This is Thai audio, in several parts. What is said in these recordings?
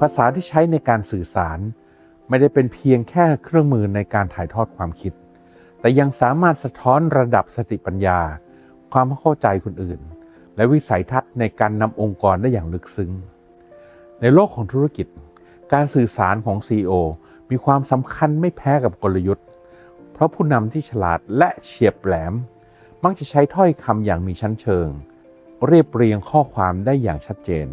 ภาษาที่ใช้ในการสื่อสาร ไม่ได้เป็นเพียงแค่เครื่องมือในการถ่ายทอดความคิด แต่ยังสามารถสะท้อนระดับสติปัญญา ความเข้าใจคนอื่น และวิสัยทัศน์ในการนำองค์กรได้อย่างลึกซึ้ง ในโลกของธุรกิจ การสื่อสารของ CEO มีความสำคัญไม่แพ้กับกลยุทธ์ เพราะผู้นำที่ฉลาดและเฉียบแหลม มักจะใช้ถ้อยคำอย่างมีชั้นเชิง เรียบเรียงข้อความได้อย่างชัดเจน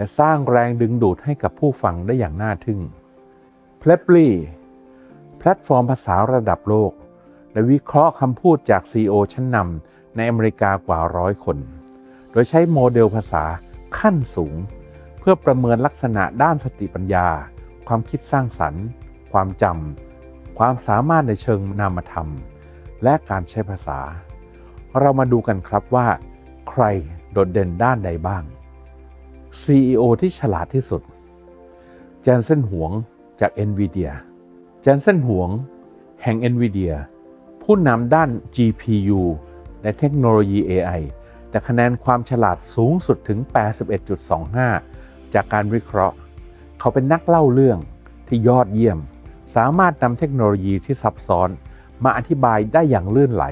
และสร้างแรงดึงดูดให้กับผู้ฟังได้อย่างน่าทึ่ง p l e p l y แพลตฟอร์มภาษาระดับโลก และวิเคราะห์คำพูดจาก CEO ชั้นนำในอเมริกากว่าร้อยคน โดยใช้โมเดลภาษาขั้นสูง เพื่อประเมินลักษณะด้านสติปัญญา ความคิดสร้างสรรค์ ความจำ ความสามารถในเชิงนามธรรม และการใช้ภาษา เรามาดูกันครับว่า ใครโดดเด่นด้านใดบ้าง CEO ที่ฉลาดที่สุด เจนเซนหวงจาก NVIDIA เจนเซนหวง แห่ง NVIDIA ผู้นำด้าน GPU ในเทคโนโลยี AI แต่คะแนนความฉลาดสูงสุดถึง 81.25 จากการวิเคราะห์ เขาเป็นนักเล่าเรื่องที่ยอดเยี่ยม สามารถนำเทคโนโลยีที่ซับซ้อนมาอธิบายได้อย่างลื่นไหล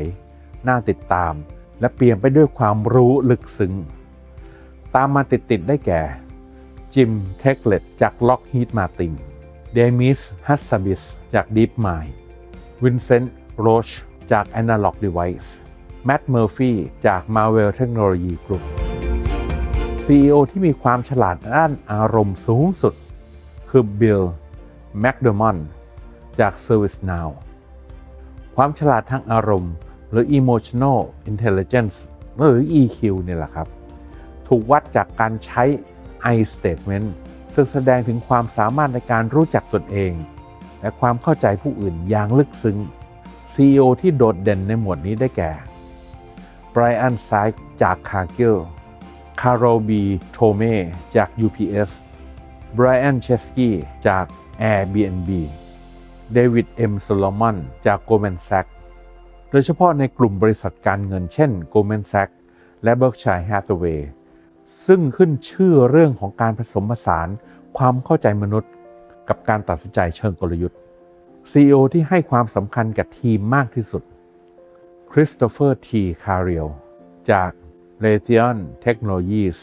น่าติดตาม และเปลี่ยนไปด้วยความรู้ลึกซึ้ง ตามมาติด ๆ ได้แก่ จิมเทคเลตจาก Lockheed Martin เดมิสฮัสซาบิสจาก DeepMind วินเซนต์โรชจาก Analog Device แมตต์เมอร์ฟีจาก Marvel Technology Group CEO ที่มีความฉลาดด้านอารมณ์สูงสุด คือบิลแม c โดมอนจาก ServiceNow ความฉลาดทางอารมณ์ หรือ Emotional Intelligence หรือ EQ เนี่ยแหละครับ ถูกวัดจากการใช้ I statement ซึ่งแสดงถึงความสามารถในการรู้จักตนเอง และความเข้าใจผู้อื่นอย่างลึกซึ้ง CEO ที่โดดเด่นในหมวดนี้ได้แก่ Brian s i จาก Cargill คาร์โรบีโทเมจาก UPS Brian Chesky จาก Airbnb David M. Solomon จาก Goldman Sachs โดยเฉพาะในกลุ่มบริษัทการเงินเช่น Goldman Sachs และ Berkshire Hathaway ซึ่งขึ้นชื่อเรื่องของการผสมผสานความเข้าใจมนุษย์ กับการตัดสินใจเชิงกลยุทธ์ CEO ที่ให้ความสำคัญกับทีมมากที่สุด Christopher T. Carriel จาก r a t h i o n Technologies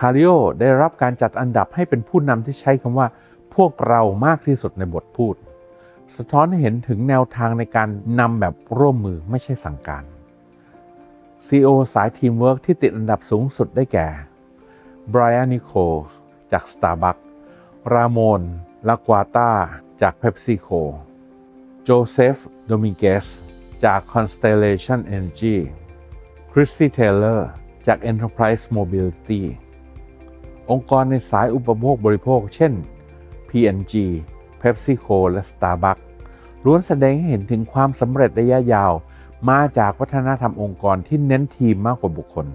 คาริโอได้รับการจัดอันดับให้เป็นผู้นำที่ใช้คำว่า พวกเรามากที่สุดในบทพูด สะท้อนให้เห็นถึงแนวทางในการนำแบบร่วมมือไม่ใช่สั่งการ CEO สายทีมเวิร์กที่ติดอันดับสูงสุดได้แก่ Brian Nichols จาก Starbucks รามอนลากวาตาจาก PepsiCo โจเซฟโดมิงเกสจาก Constellation Energy Chrissy Taylor จาก Enterprise Mobility องค์กรในสายอุปโภคบริโภค เช่น P&G PepsiCo และ Starbucks ล้วนแสดงให้เห็นถึงความสำเร็จระยะยาว มาจากวัฒนธรรมองค์กรที่เน้นทีมมากกว่าบุคคล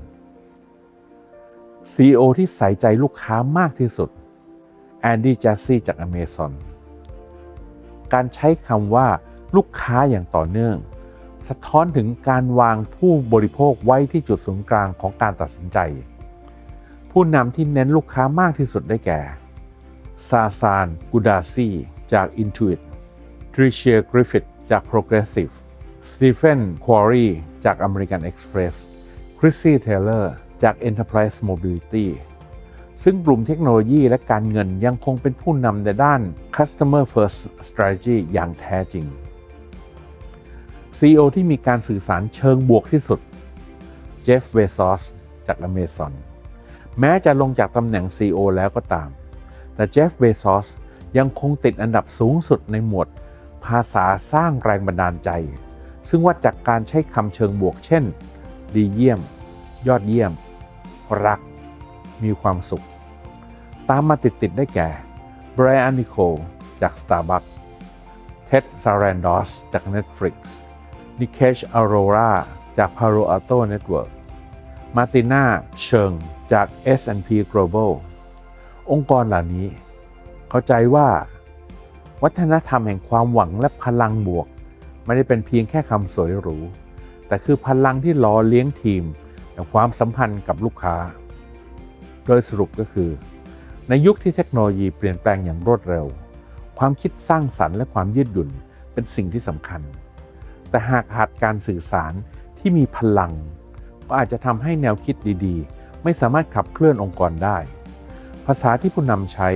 CEO ที่ใส่ใจลูกค้ามากที่สุดแอนดี้จัสซี่จาก Amazon การใช้คำว่าลูกค้าอย่างต่อเนื่อง สะท้อนถึงการวางผู้บริโภคไว้ที่จุดศูนย์กลางของการตัดสินใจ ผู้นำที่เน้นลูกค้ามากที่สุดได้แก่ซาซานกูดาซีจาก Intuit ทริเชียกริฟฟิตจาก Progressive สตีเฟนควอรีจาก American Express คริสซี่เทเลอร์จาก Enterprise Mobility ซึ่งกลุ่มเทคโนโลยีและการเงินยังคงเป็นผู้นำในด้าน Customer First Strategy อย่างแท้จริง CEO ที่มีการสื่อสารเชิงบวกที่สุดเจฟเวซอสจาก Amazon แม้จะลงจากตำแหน่ง CEO แล้วก็ตาม แต่เจฟเบซอสยังคงติดอันดับสูงสุดในหมวด ภาษาสร้างแรงบันดาลใจ ซึ่งวัดจากการใช้คำเชิงบวก เช่น ดีเยี่ยม ยอดเยี่ยม รัก มีความสุข ตามมาติด ๆ ได้แก่ไบรอันนิโคลจาก Starbucks เท็ดซารันดอสจาก Netflix นิเคชอโรราจาก Palo Alto Network มาติน่าเชิงจาก S&P Global องค์กรเหล่านี้ เข้าใจว่า วัฒนธรรมแห่งความหวังและพลังบวก ไม่ได้เป็นเพียงแค่คำสวยหรู แต่คือพลังที่หล่อเลี้ยงทีมและความสัมพันธ์กับลูกค้า โดยสรุปก็คือ ในยุคที่เทคโนโลยีเปลี่ยนแปลงอย่างรวดเร็ว ความคิดสร้างสรรค์และความยืดหยุ่นเป็นสิ่งที่สำคัญ แต่หากขาดการสื่อสารที่มีพลัง ก็อาจจะทำให้แนวคิดดีๆ ไม่สามารถขับเคลื่อนองค์กรได้ ภาษาที่ผู้นำใช้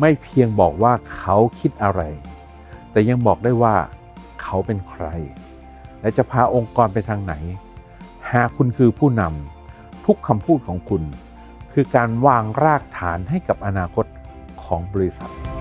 ไม่เพียงบอกว่าเขาคิดอะไร แต่ยังบอกได้ว่า เขาเป็นใคร และจะพาองค์กรไปทางไหน หากคุณคือผู้นำทุกคำพูดของคุณ คือการวางรากฐานให้กับอนาคตของบริษัท